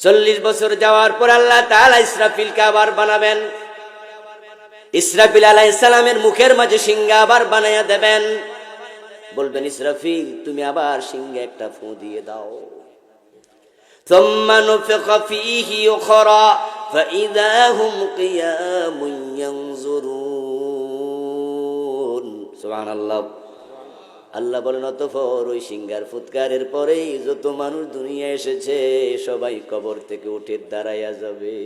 চল্লিশ বছর যাওয়ার পর আল্লাহ তাআলা ইসরাফিলকে আবার বানাবেন ইসরাফিল আলাহ ইসলামের মুখের মাঝে সিংহা আবার বানাইয়া দেবেন বলবেন ইসরাফিল তুমি আবার সিংহে একটা ফু দিয়ে দাও ثم نفخ فيه أخرى فإذا هم قيام ينظرون سبحان الله আল্লাহ বলেন অতফর ওই সিঙ্গার ফুৎকারের পরেই যত মানুষ দুনিয়া এসেছে, সবাই কবর থেকে উঠে দাঁড়াইয়া যাবে।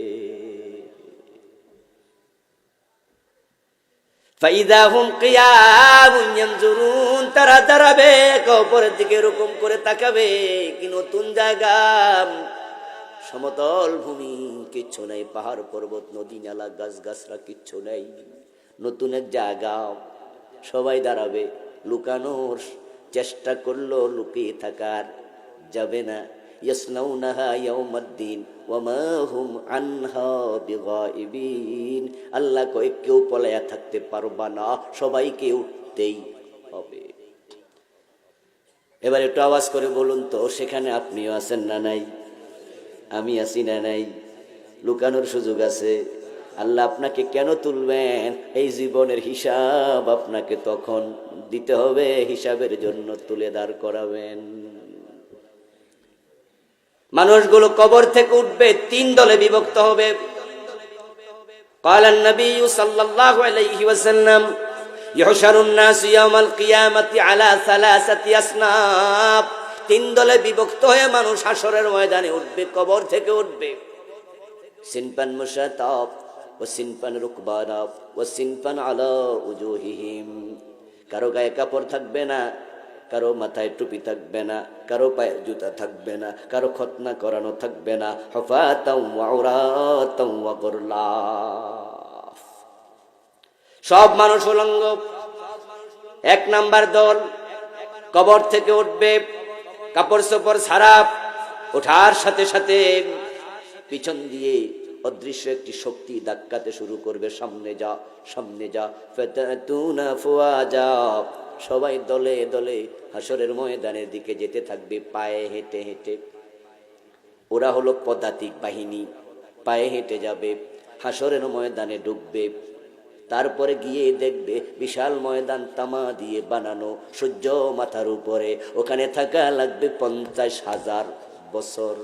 তারা দাঁড়াবে, কবরের দিকে এরকম করে তাকাবে, কি নতুন জায়গা, সমতল ভূমি, কিচ্ছু নাই, পাহাড় পর্বত, নদী নালা, গাছ গাছরা কিচ্ছু নাই, নতুন এক জায়গা, সবাই দাঁড়াবে। লুকানোর চেষ্টা করল, লুকিয়ে থাকার যাবে না। আল্লাহ কয়, কেউ পলায়া থাকতে পারবা না, সবাইকে উঠতেই হবে। এবার একটু আওয়াজ করে বলুন তো, সেখানে আপনিও আছেন না নাই? আমি আছি না নাই? লুকানোর সুযোগ আছে? আল্লাহ আপনাকে কেন তুলবেন এই জীবনের হিসাব আপনাকে তখন দিতে হবে হিসাবের জন্য তুলে দাঁড় করাবেন মানুষগুলো কবর থেকে উঠবে তিন দলে বিভক্ত হবে قال النبي صلى الله عليه وسلم يحشر الناس يوم القيامة على ثلاثة أصناف তিন দলে বিভক্ত হয়ে মানুষ হাসরের ময়দানে উঠবে কবর থেকে উঠবে সিনপান মুশাতাব ও সিনপান রুকবানাব ও সিনপান আলা কারও গায়ে কাপড় থাকবে না, কারও মাথায় টুপি থাকবে না, কারও পায়ে জুতা থাকবে না, কারও খতনা করানো থাকবে না সব মানুষ উলঙ্গ। এক নাম্বার দল কবর থেকে উঠবে কাপড় চোপড় সারাপ, ওঠার সাথে সাথে পিছন দিয়ে অদৃশ্য একটি শক্তি ধাক্কাতে শুরু করবে, সামনে যা সামনে যা। ফুয়াজা। সবাই দলে দলে হাসরের ময়দানের দিকে যেতে থাকবে, পায়ে হেঁটে হেঁটে। ওরা হলো পদাতিক বাহিনী, পায়ে হেঁটে যাবে হাসরের ময়দানে ডুববে। তারপরে গিয়ে দেখবে বিশাল ময়দান তামা দিয়ে বানানো, সূর্য মাথার উপরে। ওখানে থাকা লাগবে পঞ্চাশ হাজার বছর।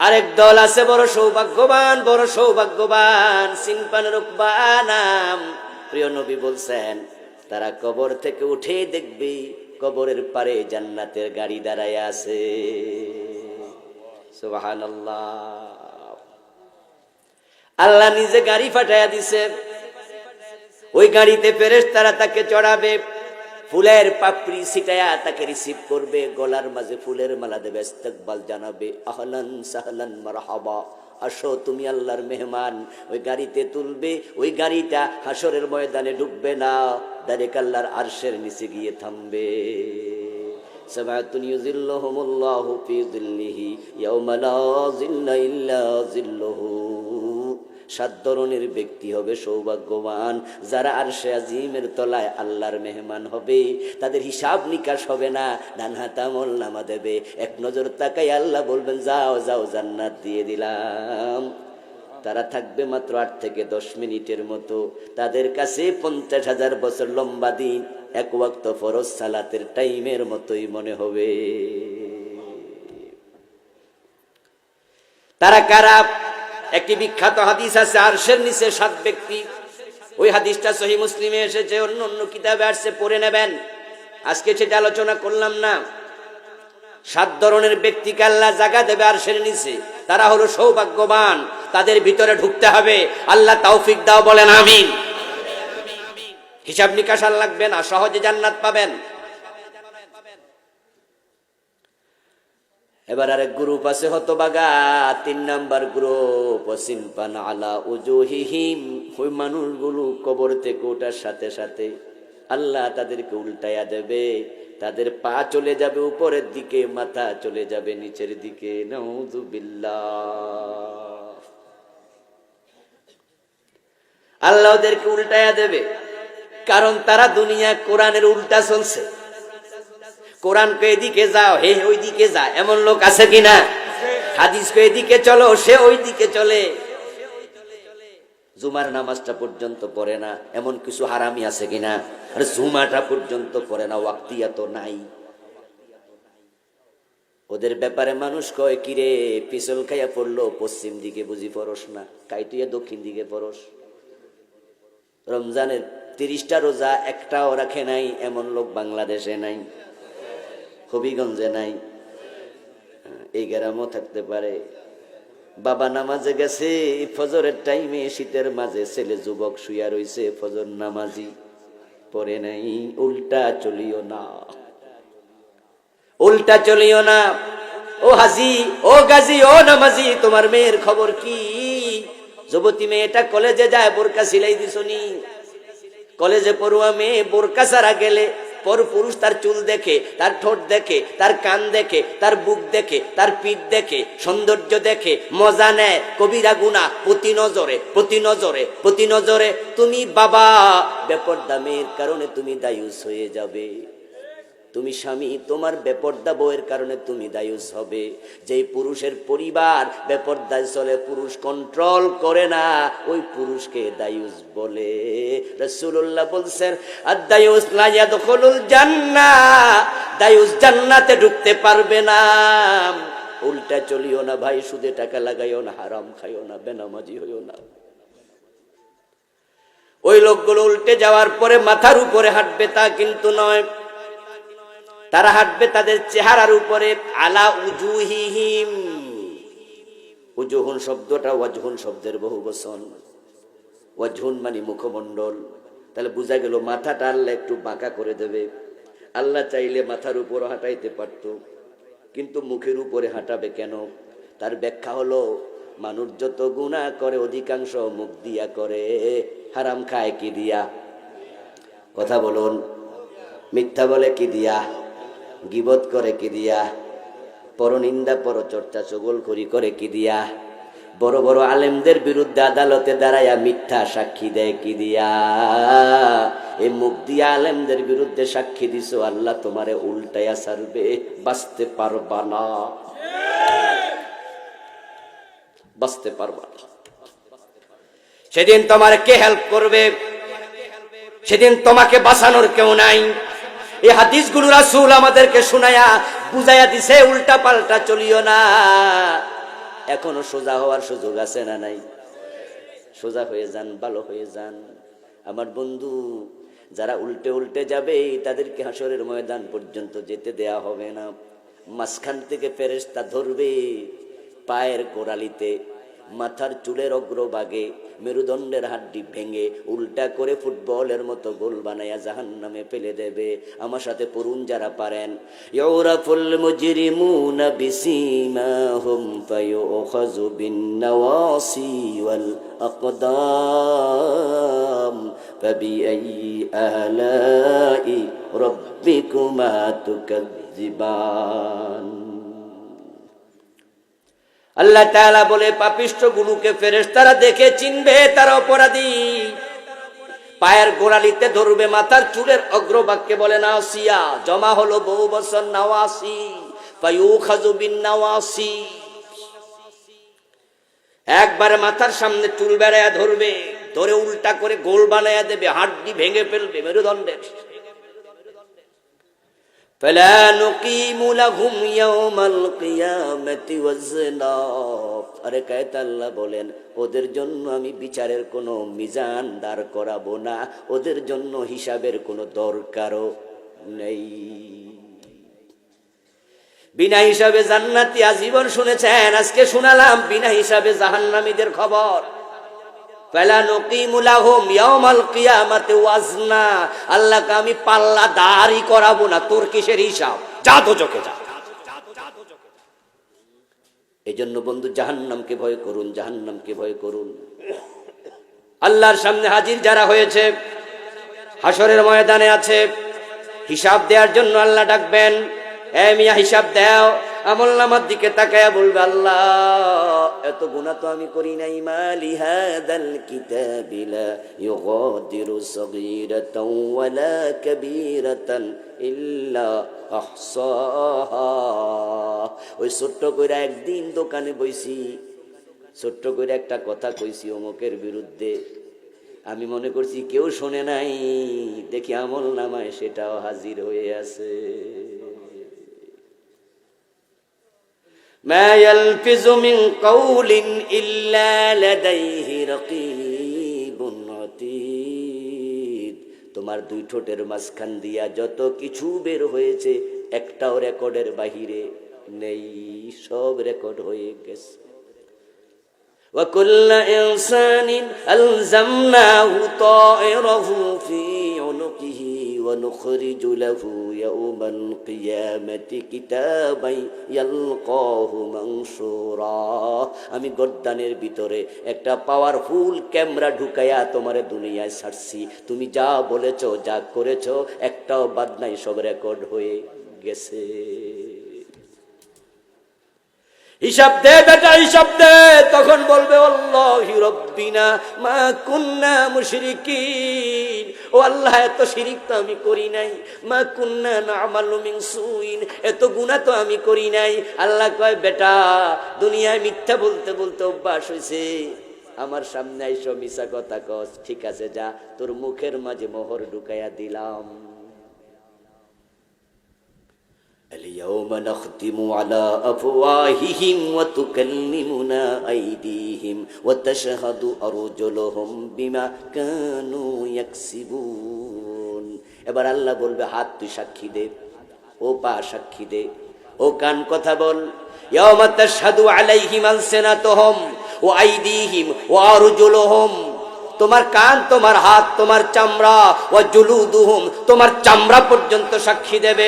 আরেক দল আছে বড় সৌভাগ্যবান বড় সৌভাগ্যবান সিনপান রুকবানাম প্রিয় নবী বলছেন, তারা কবর থেকে উঠে দেখবে কবরের পারে জান্নাতের গাড়ি দাঁড়ায় আছে। আল্লাহ নিজে গাড়ি ফাটাইয়া দিছে। ওই গাড়িতে ফেরেস তারা তাকে চড়াবে। ফুলের পাপড়ি ছিটায়া তাকে রিসিভ করবে গলার মাঝে ফুলের মালা দেবে ইস্তেকবাল জানাবে আহলান সাহলান মারহাবা আসো তুমি আল্লাহর মেহমান ওই গাড়িতে তুলবে ওই গাড়িটা হাসরের ময়দানে ডুববে না ডাইরেক্ট আল্লাহর আরশের নিচে গিয়ে থামবে سبعة يظلهم الله في ظله يوم لا ظل إلا ظله সাত ধরনের ব্যক্তি হবে সৌভাগ্যবান। যারা আর সে আজিমের তলায় আল্লাহর মেহমান হবে, তাদের হিসাব নিকাশ হবে না। ডান হাত আমল নামা দেবে। এক নজর তাকাই আল্লাহ বলবেন, যাও যাও, জান্নাত দিয়ে দিলাম। তারা থাকবে মাত্র আট থেকে দশ মিনিটের মতো। তাদের কাছে পঞ্চাশ হাজার বছর লম্বা দিন, এক ওয়াক্ত ফরজ সালাতের টাইমের মতোই মনে হবে। তারা কারা? একটি বিখ্যাত হাদিস আছে, আরশের নিচে সাত ব্যক্তি। ওই হাদিসটা সহি মুসলিমে এসেছে, অন্য অন্য কিতাবে আসছে, পড়ে নেবেন। আজকে সেটা আলোচনা করলাম না। সাত ধরনের ব্যক্তিকে আল্লাহ জাগা দেবে আরশের নিচে। তারা হলো সৌভাগ্যবান, তাদের ভিতরে ঢুকতে হবে। আল্লাহ তৌফিক দাও, বলেন আমিন। হিসাব নিকাশ আর লাগবে না, সহজে জান্নাত পাবেন। এবার আরেক গ্রুপ আছে হতবাগা তিন নাম্বার গ্রুপ সিনপান আলা উজুহিহিম। ওই মানুষগুলো কবর থেকে ওঠার সাথে সাথে আল্লাহ তাদেরকে উল্টাইয়া দেবে। তাদের পা চলে যাবে উপরের দিকে, মাথা চলে যাবে নিচের দিকে। নাউযুবিল্লাহ। আল্লাহ ওদেরকে উল্টাইয়া দেবে। কারণ তারা দুনিয়া কোরআনের উল্টা চলছে। কোরআন কে এদিকে যাও, হে ওই দিকে যা, এমন লোক আছে কিনা? হাদিস কে এদিকে চলো, সে ওই দিকে চলে। জুমার নামাজটা পর্যন্ত পড়ে না, এমন কিছু হারামি আছে কিনা? আরে জুমাটা পর্যন্ত পড়ে না, ওয়াক্তিয়া তো নাই। ওদের ব্যাপারে মানুষ কয়, কিরে, পিছল খাইয়া পড়ল, পশ্চিম দিকে বুঝি পরস না কাইতুইয়া দক্ষিণ দিকে পরস রমজানের তিরিশটা রোজা একটাও রাখে নাই, এমন লোক বাংলাদেশে নাই। হবিগঞ্জে নাই। এই গ্রামও থাকতে পারে। বাবা নামাজে গেছে, ফজরের টাইমে শীতের মাঝে ছেলে যুবক শুয়া রইছে, ফজর নামাজি পরে নাই। উল্টা চলিও না। উল্টা চলিও না। ও হাজি, ও গাজী, ও নামাজি, তোমার মেয়ের খবর কি? যুবতী মেয়েটা কলেজে যায়, বোরকা সিলাই দিছনি। কলেজে পড়ুয়া মেয়ে বোরকা সারা গেলে পর পুরুষ তার চুল দেখে, তার ঠোঁট দেখে, তার কান দেখে, তার বুক দেখে, তার পিঠ দেখে, সৌন্দর্য দেখে, মজা নেয়, কবিরা গুণা, প্রতি নজরে প্রতি নজরে প্রতি নজরে। তুমি বাবা ব্যাপার দামের কারণে তুমি দায়ুস হয়ে যাবে। তুমি স্বামী, তোমার বেপর্দা বউয়ের কারণে তুমি দায়ুস হবে। যেই পুরুষের পরিবার বেপর্দায় চলে, পুরুষ কন্ট্রোল করে না, ওই পুরুষকে দায়ুস বলে। রসুল্লাহ বলছেন আর দায়ুস লাইয়াদখলুল জান্না দায়ুস জান্নাতে ঢুকতে পারবে না। উল্টা চলিও না ভাই, সুদে টাকা লাগাইও না, হারাম খাইও না, বেনামাজি হইও না। ওই লোকগুলো উল্টে যাওয়ার পরে মাথার উপরে হাঁটবে তা কিন্তু নয়। তারা হাঁটবে তাদের চেহারার উপরে, আলা উজুহিহিম। উজুহুন শব্দটা ওয়াজহুন শব্দের বহু বচন ওয়াজহুন মানে মুখমণ্ডল। তাহলে বোঝা গেল মাথাটা আল্লাহ একটু বাঁকা করে দেবে। আল্লাহ চাইলে মাথার উপর হাঁটাইতে পারত, কিন্তু মুখের উপরে হাঁটাবে কেন? তার ব্যাখ্যা হলো, মানুষ যত গুণা করে, অধিকাংশ মুখ দিয়া করে, হারাম খায় কি দিয়া? কথা বলুন, মিথ্যা বলে কি দিয়া? গিবত করে কি দিয়া? পরনিন্দা পরচর্চা চগল করি করে কি দিয়া? বড় বড় আলেমদের বিরুদ্ধে আদালতে দাঁড়াইয়া মিথ্যা সাক্ষী দেয় কি দিয়া? এই মুখ দিয়া আলেমদের বিরুদ্ধে সাক্ষী দিছো, আল্লাহ তোমারে উল্টাইয়া সারবে বাঁচতে পারবা না। বাঁচতে পারবা না। সেদিন তোমার কে হেল্প করবে? সেদিন তোমাকে বাঁচানোর কেউ নাই। এই হাদিসগুলো রাসুল আমাদেরকে শুনায়া বুঝাইয়া দিছে উল্টা পাল্টা চলিও না। এখনও সোজা হওয়ার সুযোগ আছে না নাই? সোজা হয়ে যান, ভালো হয়ে যান। আমার বন্ধু, যারা উল্টে উল্টে যাবে, তাদেরকে হাসরের ময়দান পর্যন্ত যেতে দেয়া হবে না। মাঝখান থেকে ফেরেস্তা ধরবে, পায়ের গোড়ালিতে মাথার চুলের অগ্রভাগে মেরুদণ্ডের হাড্ডি ভেঙে উল্টা করে ফুটবলের মতো গোল বানাইয়া জাহান নামে ফেলে দেবে। আমার সাথে পড়ুন যারা পারেন। ইউরাফুল মুজরিমুনা আল্লাহ তাআলা বলে পাপিষ্ঠ গুলোকে ফেরেশতারা দেখে চিনবে তারা অপরাধী। পায়ের গোড়ালিতে ধরবে মাথার চুলের অগ্রভাগকে বলে না নাওসিয়া, জমা হলো বহু বছর নাওয়াসি নাওয়াসি একবারে মাথার সামনে চুল বেড়ায়া ধরবে, ধরে উল্টা করে গোল বানায়া দেবে, হাড্ডি ভেঙে ফেলবে, মেরুদণ্ডের। فلا نقيم لهم يوم القيامة وزنا আরে কায়ত আল্লাহ বলেন ওদের জন্য আমি বিচারের কোনো মিজান দাঁড় করাবো না ওদের জন্য হিসাবের কোনো দরকারও নেই বিনা হিসাবে জান্নাতি আজীবন শুনেছেন আজকে শুনালাম বিনা হিসাবে জাহান্নামীদের খবর আল্লাহকে আমি পাল্লা দাঁড়ি করাবো না, তোর কিসের হিসাব? যা তো চোখে যা। এই জন্য বন্ধু, জাহান্নামকে ভয় করুন, জাহান্নামকে ভয় করুন। আল্লাহর সামনে হাজির যারা হয়েছে হাসরের ময়দানে আছে, হিসাব দেওয়ার জন্য আল্লাহ ডাকবেন, এ মিয়া, হিসাব দাও। আমল নামার দিকে তাকায়া বলবে, আল্লাহ, এত গুণা তো আমি করি নাই। মালি হাদাল কিতাবিলা ইউগাদিরু সগীরাতাও ওয়ালা কাবীরাতান ইল্লা আহসাহা। ওই ছোট্ট কইরা একদিন দোকানে বইছি। ছোট্ট করে একটা কথা কইছি অমুকের বিরুদ্ধে। আমি মনে করছি কেউ শোনে নাই। দেখি আমল নামায় সেটাও হাজির হয়ে আছে। ما يلفظ من قول إلا لديه رقيب عتيد তোমার দুই ঠোঁটের মাঝখান দিয়া যত কিছু বের হয়েছে একটাও রেকর্ডের বাহিরে নেই সব রেকর্ড হয়ে গেছে وكل إنسان ألزمناه طائره في عنقه ونخرج له يوم القيامة كتابا يلقاه منشورا আমি গদ্দানের ভিতরে একটা পাওয়ারফুল ক্যামেরা ঢুকাইয়া তোমার দুনিয়ায় ছাড়ছি তুমি যা বলেছো যা করেছো একটাও বাদ নাই সব রেকর্ড হয়ে গেছে হিসাব দে, বেটা, হিসাব দে। তখন বলবে মা কুন্না ও আল্লাহ, এত শিরিক তো আমি করি নাই। মা কুন্না সুইন। এত তো আমি করি নাই। আল্লাহ কয়, বেটা, দুনিয়ায় মিথ্যা বলতে বলতে অভ্যাস হয়েছে আমার সামনে আইসো মিশা কথা কস। ঠিক আছে, যা। তোর মুখের মাঝে মোহর ঢুকাইয়া দিলাম। اليوم نختم على أفواههم وتكلمنا أيديهم وتشهد أرجلهم بما كانوا يكسبون এবার আল্লাহ বলবে হাত তুই সাক্ষী দে ও পা সাক্ষী দে ও কান কথা বল يوم تشهد عليهم ألسنتهم وأيديهم وأرجلهم তোমার কান তোমার হাত তোমার চামড়া ও জুলুদুহুম তোমার চামড়া পর্যন্ত সাক্ষী দেবে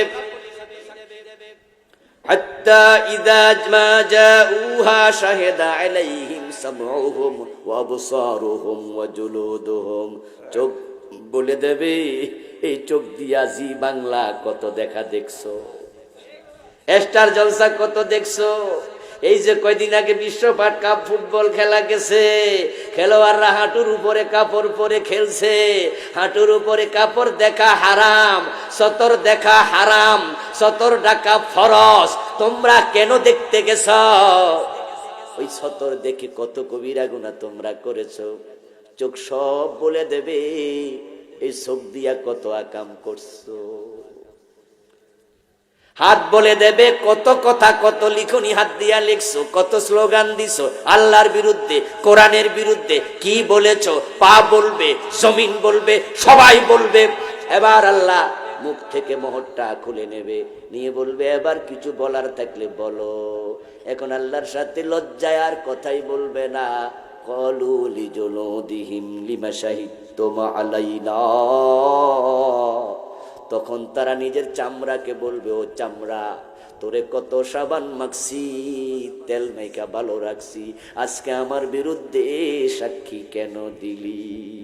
حتى إذا ما جاءوها شهد عليهم سمعهم وأبصارهم وجلودهم চোখ বলে দেবে এই চোখ দিয়া জি বাংলা কত দেখা দেখছো স্টার জলসা কত দেখছো এই যে কয়দিন আগে বিশ্বপাট কাপ ফুটবল খেলা গেছে, খেলোয়াড়রা হাঁটুর উপরে কাপড় পরে খেলছে, হাঁটুর উপরে কাপড় দেখা হারাম, সতর দেখা হারাম, সতর ডাকা ফরস তোমরা কেন দেখতে গেছ? ওই সতর দেখে কত কবিরা গুণা তোমরা করেছ। চোখ সব বলে দেবে, এই চোখ দিয়া কত আকাম করছ। হাত বলে দেবে, কত কথা, কত লিখনি হাত দিয়া লিখছো, কত স্লোগান দিছো, আল্লাহর বিরুদ্ধে, কোরআনের বিরুদ্ধে, কি বলেছ, পা বলবে, জমিন বলবে, সবাই বলবে। এবার আল্লাহ মুখ থেকে মোহরটা খুলে নেবে, নিয়ে বলবে, এবার কিছু বলার থাকলে বলো। এখন আল্লাহর সাথে লজ্জায় আর কথাই বলবে না। কলু লিজলুদিহিম লিমা সাহিত্য আলাইনা? তখন তারা নিজের চামড়াকে বলবে, ও চামড়া, তোরে কত সাবান মাখছি, তেল মেকা ভালো রাখছি, আজকে আমার বিরুদ্ধে সাক্ষী কেন দিলি?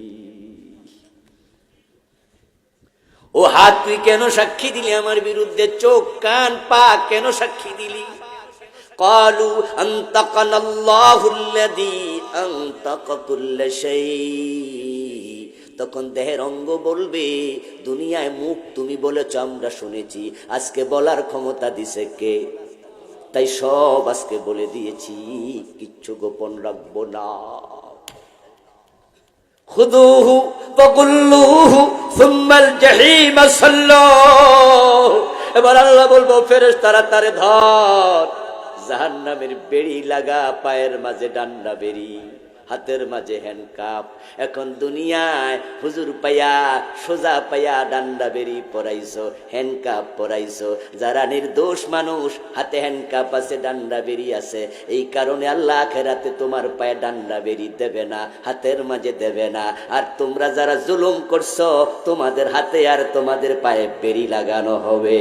ও হাত, তুই কেন সাক্ষী দিলি আমার বিরুদ্ধে? চোখ, কান, পা কেন সাক্ষী দিলি? কালু অন্তকনল্লাহুল্লাযী অন্তক সেই তখন দেহের অঙ্গ বলবে, দুনিয়ায় মুখ তুমি বলেছ, আমরা শুনেছি। আজকে বলার ক্ষমতা দিছে কে? তাই সব আজকে বলে দিয়েছি, কিচ্ছু গোপন রাখব না। খুদুহু ফগুল্লুহু সুম্মাল জাহিম সাল্লাহ। এবার আল্লাহ বলব ফেরেশ তারা ধর। জাহান্নামের বেড়ি লাগা, পায়ের মাঝে ডান্ডা বেরি হাতের মাঝে হ্যান্ডকাপ এখন দুনিয়ায় হুজুর পাইয়া, সোজা পাইয়া ডান্ডা বেরি পরাইছো হ্যান্ডকাপ পরাইছো। যারা নির্দোষ মানুষ, হাতে হ্যান্ডকাপ আছে, ডান্ডা বেরি আছে। এই কারণে আল্লাহ খেরাতে তোমার পায়ে ডান্ডা বেরি দেবে না, হাতের মাঝে দেবে না। আর তোমরা যারা জুলুম করছ, তোমাদের হাতে আর তোমাদের পায়ে বেরি লাগানো হবে।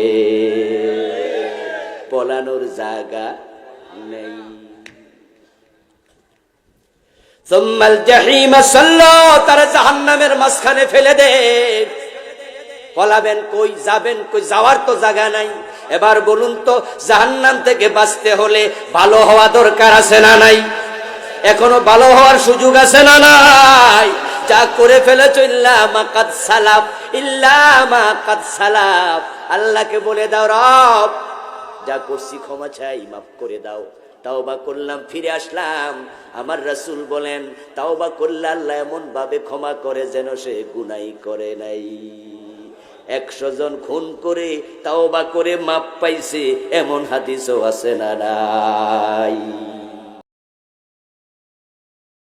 পলানোর জায়গা নেই। মাঝখানে ফেলে দে। কই, যাবেন কই, যাওয়ার তো নাই। এবার বলুন তো, জাহান্নাম থেকে বাঁচতে হলে ভালো হওয়া দরকার আছে না নাই? এখনও ভালো হওয়ার সুযোগ আছে না নাই? যা করে ফেলে চললাম কাদ ইল্লামা কাদ আল্লাহকে বলে দাও, রব। যা করছি ক্ষমা চাই, মাফ করে দাও। তাওবা করলাম, ফিরে আসলাম। আমার রাসুল বলেন, তাওবা করলে আল্লাহ এমন ভাবে ক্ষমা করে যেন সে গুনাই করে নাই। একশো জন খুন করে, তাওবা করে মাপ পাইছে, এমন হাদিসও আছে না নাই।